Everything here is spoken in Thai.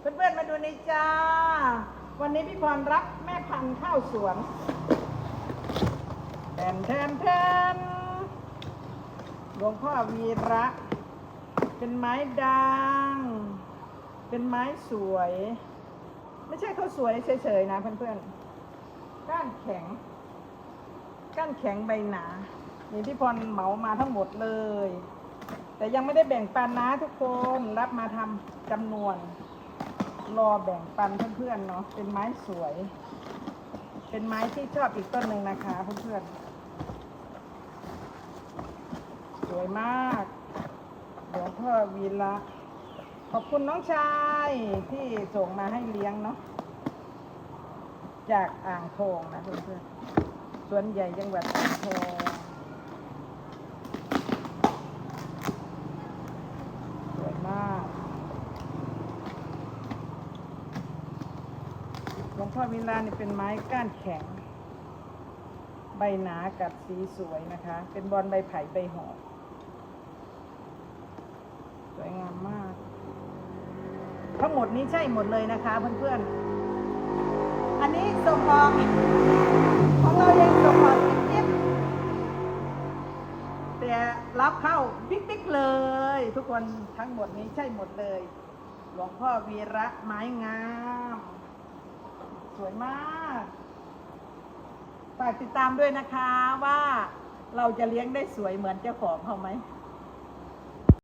เพื่อนๆมาดูในจ้า วันนี้พี่พรรับแม่พันธุ์ข้าวสวนแทนแทนแทนหลวงพ่อวีระ เป็นไม้ด่างเป็นไม้สวย ไม่ใช่เขาสวยเฉยๆนะเพื่อนๆ ก้านแข็ง ก้านแข็งใบหนานี่พี่พรเหมามาทั้งหมดเลย แต่ยังไม่ได้แบ่งปันนะทุกคน รับมาทำจำนวน รอแบ่งปันเพื่อนๆเนาะเป็นไม้สวย เป็นไม้ที่ชอบอีกต้นหนึ่งนะคะเพื่อนๆสวยมากหลวงพ่อวีระขอบคุณน้องชายที่ส่งมาให้เลี้ยงเนาะจากอ่างทองนะเพื่อนๆสวนใหญ่จังหวัดอ่างทองสวยมาก ห ลวงพ่อวิลานี่เป็นไม้ก้านแข็ง ใบหนากัดสีสวยนะคะ เป็นบอลใบไผ่ใบหอกสวยงามมาก ทั้งหมดนี้ใช่หมดเลยนะคะเพื่อนๆ อันนี้ส่งออกของเรายังส่งออกจิ๊บๆแต่รับเข้าบิ๊กๆเลย ทุกคนทั้งหมดนี้ใช่หมดเลย หลวงพ่อวีระไม้งาม วยมากฝากติดตามด้วยนะคะว่าเราจะเลี้ยงได้สวยเหมือนเจ้าของเขาไหม